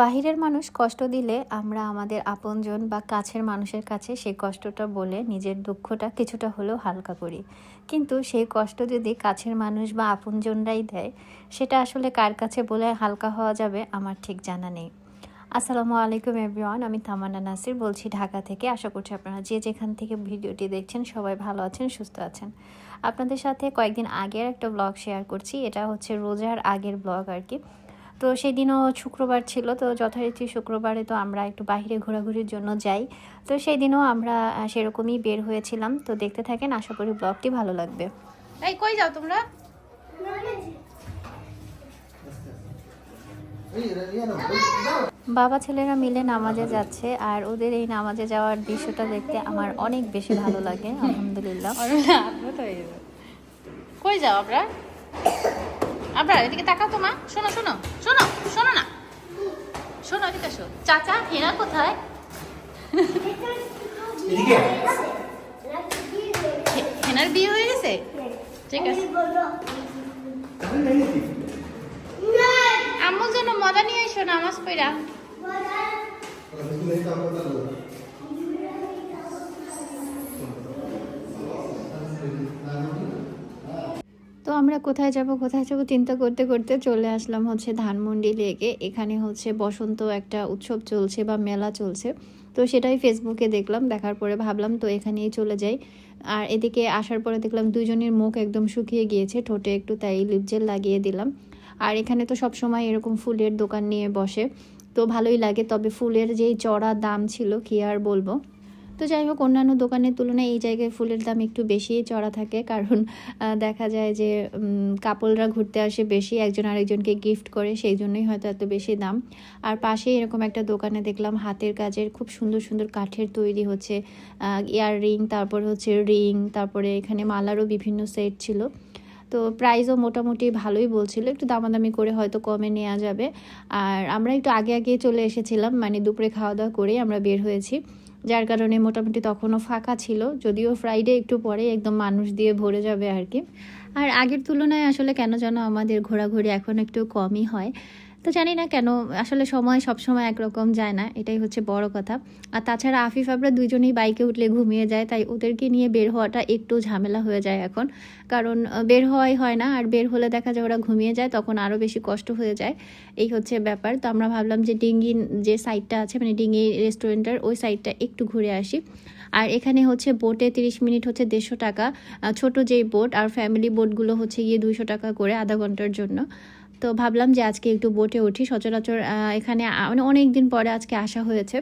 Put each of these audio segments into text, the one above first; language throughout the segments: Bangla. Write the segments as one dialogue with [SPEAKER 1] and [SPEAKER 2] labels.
[SPEAKER 1] বাহিরের মানুষ কষ্ট দিলে আমরা আমাদের আপনজন বা কাছের মানুষের কাছে সেই কষ্টটা বলে নিজের দুঃখটা কিছুটা হলেও হালকা করি। কিন্তু সেই কষ্ট যদি কাছের মানুষ বা আপনজনরাই দেয়, সেটা আসলে কার কাছে বলে হালকা হওয়া যাবে আমার ঠিক জানা নেই। আসসালামু আলাইকুম এভরিওয়ান, আমি তামান্না নাসির বলছি ঢাকা থেকে। আশা করছি আপনারা যে যেখান থেকে ভিডিওটি দেখছেন সবাই ভালো আছেন, সুস্থ আছেন। আপনাদের সাথে কয়েকদিন আগের একটা ব্লগ শেয়ার করছি, এটা হচ্ছে রোজার আগের ব্লগ আর কি। তো সেদিনও শুক্রবার ছিল তো যথারীতি শুক্রবারে তো আমরা একটু বাইরে ঘোরাঘুরির জন্য যাই। তো সেই দিনও আমরা সেরকমই বের হয়েছিলাম। তো দেখতে থাকেন আশা করি ব্লগটি ভালো লাগবে।
[SPEAKER 2] এই কই যাও তোমরা?
[SPEAKER 1] বাবা ছেলেরা মিলে নামাজে যাচ্ছে আর ওদের এই নামাজে যাওয়ার দৃশ্যটা দেখতে আমার অনেক বেশি ভালো লাগে আলহামদুলিল্লাহ।
[SPEAKER 2] কই যাও আমরা? আমরা এদিকে তাকাও তো মা। শোনো শোনো শোনো শোনো না। শোনো এদিকে শো চাচা হেনা কোথায়? হেনার বিয়ে হয়ে গেছে? ঠিক আছে। আম্মুর জন্য মজা নিয়ে এসো নামাজ পড়া।
[SPEAKER 1] আমরা কোথায় যাব কোথায় যাব চিন্তা করতে করতে চলে আসলাম হচ্ছে ধানমন্ডি লেকে। এখানে হচ্ছে বসন্ত একটা উৎসব চলছে বা মেলা চলছে। তো সেটাই ফেসবুকে দেখলাম, দেখার পরে ভাবলাম তো এখানেই চলে যাই। আর এদিকে আসার পরে দেখলাম দুজনের মুখ একদম শুকিয়ে গিয়েছে, ঠোঁটে একটু তাই লিপ জেল লাগিয়ে দিলাম। আর এখানে তো সব সময় এরকম ফুলের দোকান নিয়ে বসে। তো ভালোই লাগে, তবে ফুলের যেই চড়া দাম ছিল কি আর বলব? তো যাই হোক, অন্যান্য দোকানের তুলনায় এই জায়গায় ফুলের দাম একটু বেশি চড়া থাকে। কারণ দেখা যায় যে কাপলরা ঘুরতে আসে বেশি, একজন আরেকজনকে গিফট করে, সেই জন্যই হয়তো এত বেশি দাম। আর পাশেই এরকম একটা দোকানে দেখলাম, হাতের কাজের খুব সুন্দর সুন্দর কাঠের তৈরি হচ্ছে ইয়ার রিং তারপর হচ্ছে রিং তারপরে এখানে মালারও বিভিন্ন সেট ছিল। তো প্রাইসও মোটামুটি ভালোই বলছিল, একটু দামাদামি করে হয়তো কমে নেওয়া যাবে। আর আমরা একটু আগে আগে চলে এসেছিলাম মানে দুপুরে খাওয়া দাওয়া করেই আমরা বের হয়েছি। যার কারণে মোটামুটি তখনও ফাঁকা ছিল, যদিও ফ্রাইডে একটু পরে একদম মানুষ দিয়ে ভরে যাবে আর কি। আর আগের তুলনায় আসলে কেন যেন আমাদের ঘোরাঘুরি এখন একটু কমই হয়। তো জানি না কেন, আসলে সময় সব সময় একরকম যায় না, এটাই হচ্ছে বড় কথা। আর তাছাড়া আফিফ আবরা দুজনেই বাইকে উঠলে ঘুমিয়ে যায়, তাই ওদেরকে নিয়ে বের হওয়াটা একটু ঝামেলা হয়ে যায় এখন। কারণ বের হওয়াই হয় না, আর বের হলে দেখা যায় ওরা ঘুমিয়ে যায়, তখন আরও বেশি কষ্ট হয়ে যায়। এই হচ্ছে ব্যাপার। তো আমরা ভাবলাম যে ডিঙ্গি যে সাইডটা আছে মানে ডিঙ্গি রেস্টুরেন্টের ওই সাইডটা একটু ঘুরে আসি। আর এখানে হচ্ছে বোটে তিরিশ মিনিট হচ্ছে দেড়শো টাকা ছোট যেই বোট আর ফ্যামিলি বোটগুলো হচ্ছে গিয়ে দুইশো টাকা করে আধা ঘণ্টার জন্য। তো ভাবলাম যে আজকে একটু বোটে উঠি। সচরাচর এখানে মানে অনেক দিন পরে আজকে আসা হয়েছে।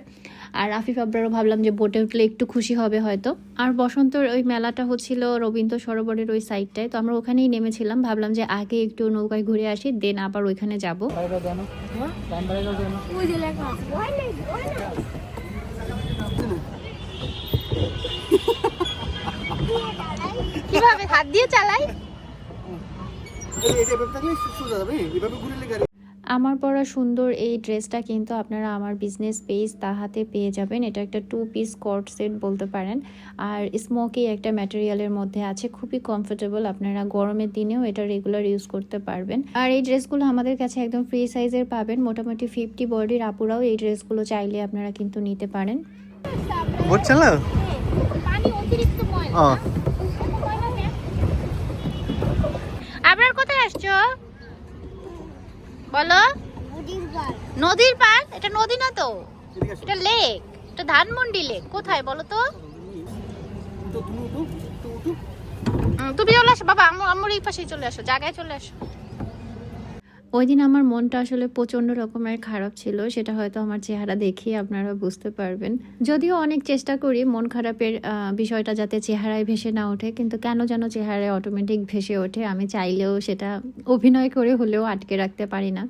[SPEAKER 1] আর আফিফ আবরারও ভাবলাম যে বোটে উঠলে একটু খুশি হবে হয়তো। আর বসন্তর ওই মেলাটা হচ্ছিল রবীন্দ্র সরোবরের ওই সাইডটায় তো আমরা ওখানেই নেমেছিলাম। ভাবলাম যে আগে একটু নৌকায় ঘুরে আসি, দেন আবার ওইখানে যাব।
[SPEAKER 2] কীভাবে? হাত দিয়ে চালাই?
[SPEAKER 1] আমার পরা সুন্দর এই ড্রেসটা কিন্তু আপনারা আমার বিজনেস পেজ তাহাতে পেয়ে যাবেন। এটা একটা টু পিস কট সেট বলতে পারেন। আর স্মোকি একটা ম্যাটেরিয়ালের মধ্যে আছে। খুবই কমফোর্টেবল আপনারা গরমের দিনেও এটা রেগুলার ইউজ করতে পারবেন। আর এই ড্রেসগুলো আমাদের কাছে একদম ফ্রি সাইজের পাবেন। মোটামুটি ফিফটি বডির আপুরাও এই ড্রেসগুলো চাইলে আপনারা কিন্তু নিতে পারেন।
[SPEAKER 2] আসছো? বলো। নদীর পার এটা নদী না তো? এটা লেক এটা ধানমন্ডি লেক কোথায় বলো তো? তুমি চলে আসো। বাবা আমার এই পাশেই চলে আসো। জায়গায় চলে আসো।
[SPEAKER 1] ওই দিন আমার মনটা আসলে প্রচণ্ড রকমের খারাপ ছিল, সেটা হয়তো আমার চেহারা দেখেই আপনারা বুঝতে পারবেন। যদিও অনেক চেষ্টা করি মন খারাপের বিষয়টা যাতে চেহারায় ভেসে না ওঠে, কিন্তু কেন যেন চেহারায় অটোমেটিক ভেসে ওঠে, আমি চাইলেও সেটা অভিনয় করে হলেও আটকে রাখতে পারি না।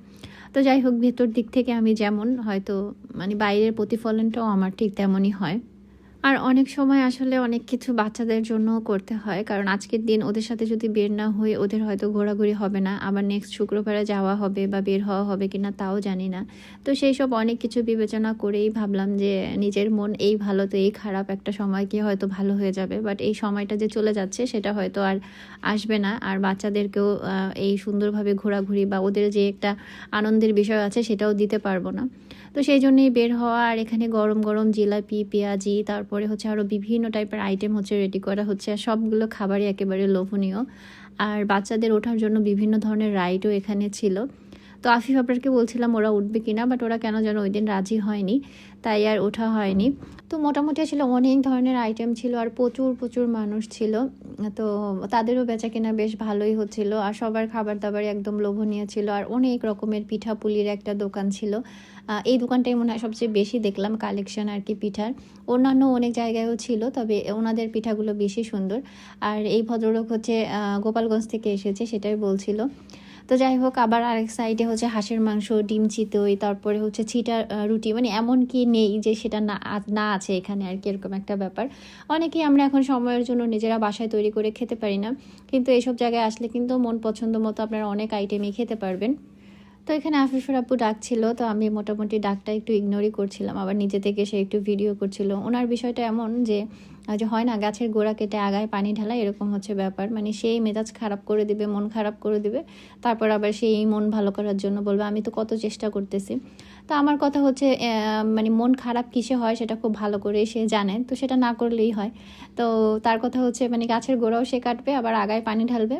[SPEAKER 1] তো যাই হোক, ভেতর দিক থেকে আমি যেমন, হয়তো মানে বাইরের প্রতিফলনটাও আমার ঠিক তেমনই হয়। আর অনেক সময় আসলে অনেক কিছু বাচ্চাদের জন্য করতে হয়। কারণ আজকের দিন ওদের সাথে যদি বের না হয়ে ওদের হয়তো ঘোরাঘুরি হবে না। আবার নেক্সট শুক্রবারে যাওয়া হবে বা বের হওয়া হবে কিনা তাও জানি না। তো সেই সব অনেক কিছু বিবেচনা করেই ভাবলাম যে, নিজের মন এই ভালো তো এই খারাপ একটা সময় কি হয়তো ভালো হয়ে যাবে। বাট এই সময়টা যে চলে যাচ্ছে, সেটা হয়তো আর আসবে না। আর বাচ্চাদেরকেও এই সুন্দরভাবে ঘোরাঘুরি বা ওদের যে একটা আনন্দের বিষয় আছে, সেটাও দিতে পারব না। তো সেই জন্যেই বের হওয়া আর এখানে গরম গরম জিলাপি, পেঁয়াজি, তারপরে হচ্ছে আরও বিভিন্ন টাইপের আইটেম হচ্ছে রেডি করা হচ্ছে আর সবগুলো খাবারই একেবারে লোভনীয়। আর বাচ্চাদের ওঠার জন্য বিভিন্ন ধরনের রাইডও এখানে ছিল। তো আফিফ আপনারকে বলছিলাম ওরা উঠবে কিনা বাট ওরা কেন যেন ওই দিন রাজি হয়নি, তাই আর ওঠা হয়নি। তো মোটামুটি আসলে অনেক ধরনের আইটেম ছিল আর প্রচুর প্রচুর মানুষ ছিল। তো তাদেরও বেচা কেনা বেশ ভালোই হচ্ছিল আর সবার খাবার দাবার একদম লোভনীয় ছিল আর অনেক রকমের পিঠাপুলির একটা দোকান ছিল। এই দোকানটাই মনে হয় সবচেয়ে বেশি দেখলাম কালেকশন আর কি পিঠার। অন্যান্য অনেক জায়গায়ও ছিল, তবে ওনাদের পিঠাগুলো বেশি সুন্দর। আর এই ভদ্রলোক হচ্ছে গোপালগঞ্জ থেকে এসেছে, সেটাই বলছিল। তো যাই হোক, আবার আরেক সাইডে হচ্ছে হাঁসের মাংস, ডিম চিতই, তারপরে হচ্ছে ছিটা রুটি মানে এমন কি নেই যে সেটা না না আছে এখানে আর কি, এরকম একটা ব্যাপার। অনেকেই আমরা এখন সময়ের জন্য নিজেরা বাসায় তৈরি করে খেতে পারি না, কিন্তু এসব জায়গায় আসলে কিন্তু মন পছন্দ মতো আপনারা অনেক আইটেমই খেতে পারবেন। তো এখানে আফিফুর আপু ডাকছিল, তো আমি মোটামুটি ডাকটা একটু ইগনোরই করছিলাম। আবার নিজে থেকে সে একটু ভিডিও করছিল। ওনার বিষয়টা এমন যে যে হয় না, গাছের গোড়া কেটে আগায় পানি ঢালা, এরকম হচ্ছে ব্যাপার। মানে সেই মেজাজ খারাপ করে দিবে, মন খারাপ করে দিবে। তারপর আবার সেই মন ভালো করার জন্য বলবে, আমি তো কত চেষ্টা করতেছি। তো আমার কথা হচ্ছে মানে মন খারাপ কিসে হয় সেটা খুব ভালো করে সে জানে, তো সেটা না করলেই হয়। তো তার কথা হচ্ছে মানে গাছের গোড়াও সে কাটবে, আবার আগায় পানি ঢালবে,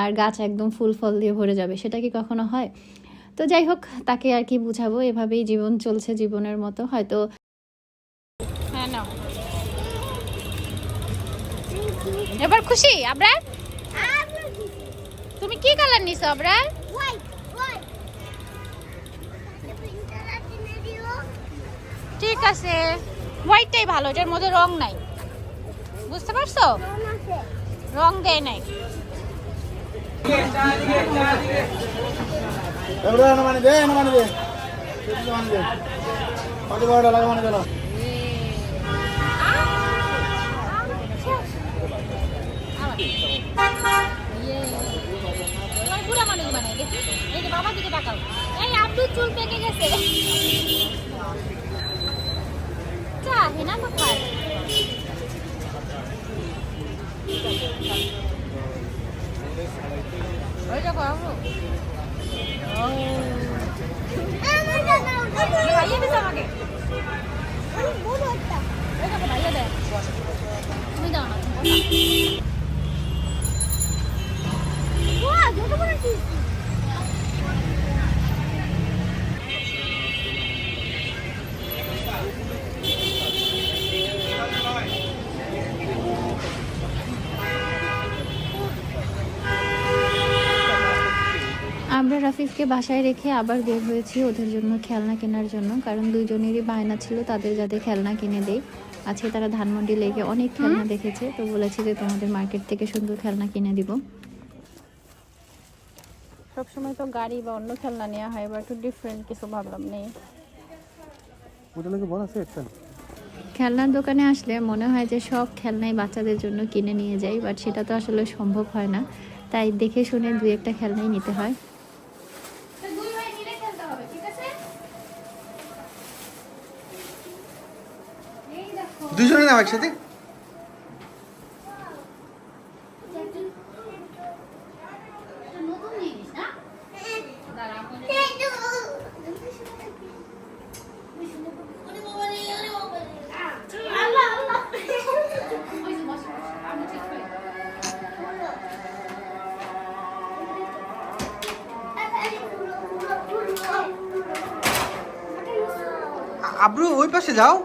[SPEAKER 1] আর গাছ একদম ফুল ফল দিয়ে ভরে যাবে। সেটা কি কখনো হয়? তো যাই হোক, তাকে আর কি বুঝাবো, এভাবেই জীবন চলছে জীবনের মতো, হয়তো
[SPEAKER 2] হ্যাঁ এবার খুশি, আবরার? তুমি কি কালার নিছো, আবরার? ঠিক আছে। হোয়াইটটাই ভালো, এটার মধ্যে রং নাই। বুঝতে পারছ? রং দেয় নাই।
[SPEAKER 3] দে না মানে দে কেটে মানে দে কত বড় মানে
[SPEAKER 2] মানুষ বানাই দেখি এই যে বাবার দিকে তাকাও এই আব্দুল চুল পেকে গেছে চা হেনা কোথায় 여자 봐요. 내가 예비상하게. 아니,
[SPEAKER 1] 뭐 넣었다. 여자가 말려야 돼. 우리나라 같은 거. রাফিফকে বাসায় রেখে আবার বের হয়েছি ওদের জন্য খেলনা কেনার জন্য। কারণ দুজনেরই বায়না ছিল তাদের যাতে খেলনা কিনে দেই। আজকে তারা ধানমন্ডি লেগে অনেক খেলনা দেখেছে তো বলেছি যে তোমাদের মার্কেট থেকে সুন্দর খেলনা কিনে দিব।
[SPEAKER 2] সবসময় তো গাড়ি বা অন্য খেলনা নেওয়া হয় বা একটু ডিফারেন্ট কিছু ভাবলাম নেই।
[SPEAKER 3] আছে
[SPEAKER 1] খেলনার দোকানে আসলে মনে হয় যে সব খেলনাই বাচ্চাদের জন্য কিনে নিয়ে যাই বাট সেটা তো আসলে সম্ভব হয় না। তাই দেখে শুনে দু একটা খেলনাই নিতে হয়
[SPEAKER 2] দুই ভাই মিলে খেলতে হবে ঠিক আছে এই দেখো
[SPEAKER 3] দুজনে নাও একসাথে? আব্রু ওই পাশে যাও।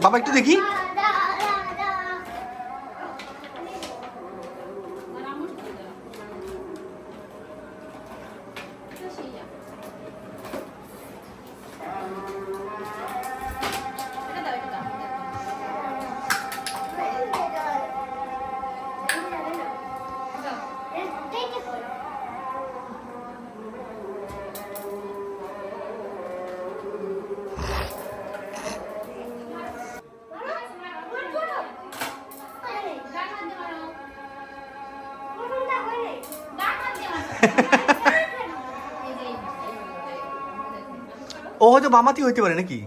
[SPEAKER 3] বাবা একটু দেখি।
[SPEAKER 2] ও হয়তো মামাতি হইতে পারে নাকি?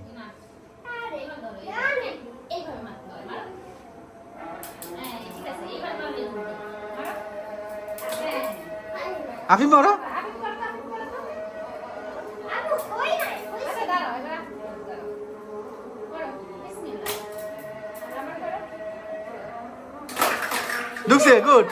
[SPEAKER 4] আপনি
[SPEAKER 2] বড়
[SPEAKER 4] দুঃখে
[SPEAKER 3] গুড।